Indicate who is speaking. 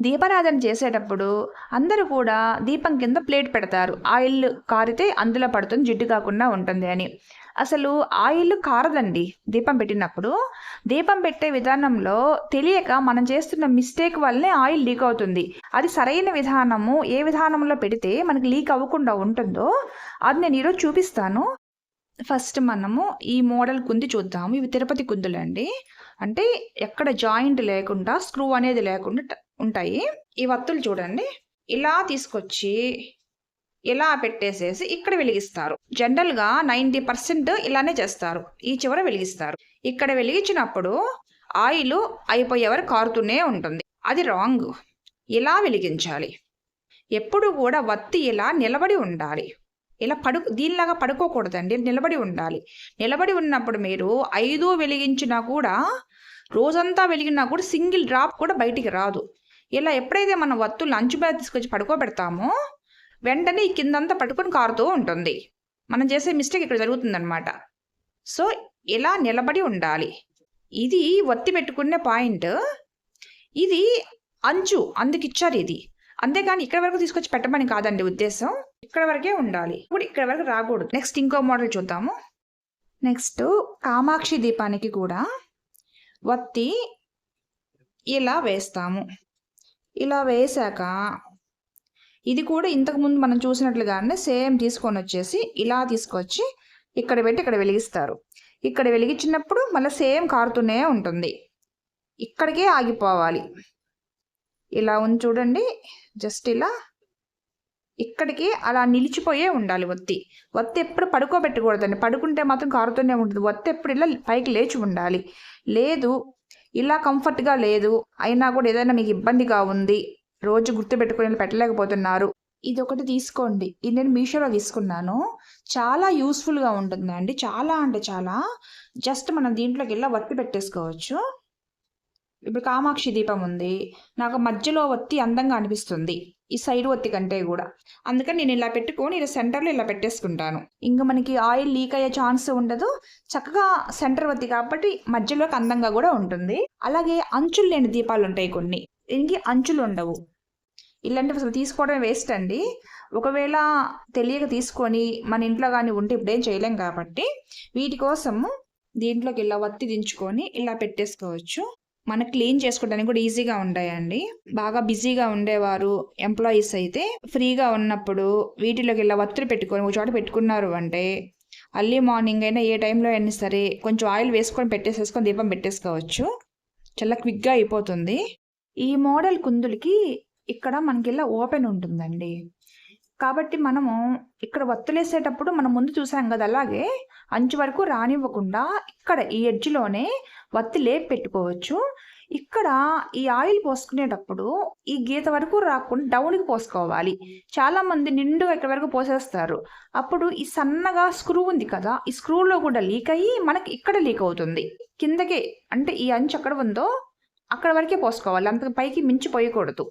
Speaker 1: దీపారాధన చేసేటప్పుడు అందరూ కూడా దీపం కింద ప్లేట్ పెడతారు. ఆయిల్ కారితే అందులో పడుతుంది జిడ్డు కాకుండా ఉంటుంది అని. అసలు ఆయిల్ కారదండి దీపం పెట్టినప్పుడు. దీపం పెట్టే విధానంలో తెలియక మనం చేస్తున్న మిస్టేక్ వల్లనే ఆయిల్ లీక్ అవుతుంది. అది సరైన విధానము ఏ విధానంలో పెడితే మనకి లీక్ అవ్వకుండా ఉంటుందో అది నేను ఈరోజు చూపిస్తాను. ఫస్ట్ మనము ఈ మోడల్ కుంది చూద్దాము. ఇవి తిరుపతి కుందులండి. అంటే ఎక్కడ జాయింట్ లేకుండా స్క్రూ అనేది లేకుండా ఉంటాయి. ఈ వత్తులు చూడండి. ఇలా తీసుకొచ్చి ఇలా పెట్టేసేసి ఇక్కడ వెలిగిస్తారు. జనరల్గా నైంటీ పర్సెంట్ ఇలానే చేస్తారు. ఈ చివర వెలిగిస్తారు. ఇక్కడ వెలిగించినప్పుడు ఆయిల్ అయిపోయే వరకు కారుతూనే ఉంటుంది. అది రాంగ్. ఇలా వెలిగించాలి. ఎప్పుడు కూడా వత్తి ఇలా నిలబడి ఉండాలి. ఇలా పడు దీనిలాగా పడుకోకూడదండి. నిలబడి ఉండాలి. నిలబడి ఉన్నప్పుడు మీరు ఐదు వెలిగించినా కూడా రోజంతా వెలిగినా కూడా సింగిల్ డ్రాప్ కూడా బయటికి రాదు. ఇలా ఎప్పుడైతే మనం వత్తులు లంచ్ బ్యాగ్ తీసుకొచ్చి పడుకోబెడతామో వెంటనే ఈ కిందంతా పట్టుకొని కారుతూ ఉంటుంది. మనం చేసే మిస్టేక్ ఇక్కడ జరుగుతుందన్నమాట. సో ఇలా నిలబడి ఉండాలి. ఇది ఒత్తి పెట్టుకునే పాయింట్. ఇది అంచు అందుకు ఇచ్చారు ఇది. అంతేగాని ఇక్కడ వరకు తీసుకొచ్చి పెట్టమని కాదండి ఉద్దేశం. ఇక్కడ వరకే ఉండాలి. ఇప్పుడు ఇక్కడ వరకు రాకూడదు. నెక్స్ట్ ఇంకో మోడల్ చూద్దాము. నెక్స్ట్ కామాక్షి దీపానికి కూడా వత్తి ఇలా వేస్తాము. ఇలా వేశాక ఇది కూడా ఇంతకుముందు మనం చూసినట్లుగానే సేమ్ తీసుకొని వచ్చేసి ఇలా తీసుకొచ్చి ఇక్కడ పెట్టి ఇక్కడ వెలిగిస్తారు. ఇక్కడ వెలిగించినప్పుడు మళ్ళీ సేమ్ కారుతూనే ఉంటుంది. ఇక్కడికే ఆగిపోవాలి. ఇలా ఉంది చూడండి. జస్ట్ ఇలా ఇక్కడికి అలా నిలిచిపోయే ఉండాలి ఒత్తి ఒత్తి ఎప్పుడు పడుకోబెట్టకూడదండి. పడుకుంటే మాత్రం కారుతూనే ఉంటుంది. ఒత్తి ఎప్పుడు ఇలా పైకి లేచి ఉండాలి. లేదు ఇలా కంఫర్ట్గా లేదు. అయినా కూడా ఏదైనా మీకు ఇబ్బందిగా ఉంది. రోజు గుర్తుపెట్టుకుని పెట్టలేకపోతున్నారు. ఇది ఒకటి తీసుకోండి. ఇది నేను మీషోలో తీసుకున్నాను. చాలా యూస్ఫుల్గా ఉంటుందండి. చాలా అంటే చాలా. జస్ట్ మనం దీంట్లోకి వెళ్ళి వత్తి పెట్టేసుకోవచ్చు. ఇప్పుడు కామాక్షి దీపం ఉంది. నాకు మధ్యలో ఒత్తి అందంగా అనిపిస్తుంది. ఈ సైడ్ ఒత్తి కంటే కూడా. అందుకని నేను ఇలా పెట్టుకొని ఇలా సెంటర్లో ఇలా పెట్టేసుకుంటాను. ఇంకా మనకి ఆయిల్ లీక్ అయ్యే ఛాన్స్ ఉండదు. చక్కగా సెంటర్ ఒత్తి కాబట్టి మధ్యలోకి అందంగా కూడా ఉంటుంది. అలాగే అంచులు లేని దీపాలు ఉంటాయి కొన్ని. దీనికి అంచులు ఉండవు. ఇలాంటివి అసలు తీసుకోవడం వేస్ట్ అండి. ఒకవేళ తెలియక తీసుకొని మన ఇంట్లో కానీ ఉంటే ఇప్పుడేం చేయలేం కాబట్టి వీటి కోసము దీంట్లోకి ఇలా వత్తి దించుకొని ఇలా పెట్టేసుకోవచ్చు. మన క్లీన్ చేసుకోవడానికి కూడా ఈజీగా ఉంటాయండి. బాగా బిజీగా ఉండేవారు ఎంప్లాయీస్ అయితే ఫ్రీగా ఉన్నప్పుడు వీటిలోకి ఇలా వత్తులు పెట్టుకొని ఒక చోట పెట్టుకున్నారు అంటే అర్లీ మార్నింగ్ అయినా ఏ టైంలో అయినా సరే కొంచెం ఆయిల్ వేసుకొని పెట్టేసేసుకొని దీపం పెట్టేసుకోవచ్చు. చాలా క్విక్గా అయిపోతుంది. ఈ మోడల్ కుందులకి ఇక్కడ మనకి ఇలా ఓపెన్ ఉంటుందండి. కాబట్టి మనము ఇక్కడ వత్తులేసేటప్పుడు మనం ముందు చూసాం కదా అలాగే అంచు వరకు రానివ్వకుండా ఇక్కడ ఈ ఎడ్జ్లోనే వత్తి లేపి పెట్టుకోవచ్చు. ఇక్కడ ఈ ఆయిల్ పోసుకునేటప్పుడు ఈ గీత వరకు రాకుండా డౌన్కి పోసుకోవాలి. చాలామంది నిండుగా ఇక్కడ వరకు పోసేస్తారు. అప్పుడు ఈ సన్నగా స్క్రూ ఉంది కదా ఈ స్క్రూలో కూడా లీక్ అయ్యి మనకి ఇక్కడ లీక్ అవుతుంది. కిందకే అంటే ఈ అంచు ఎక్కడ ఉందో అక్కడ వరకే పోసుకోవాలి అంత పైకి మించి పోయకూడదు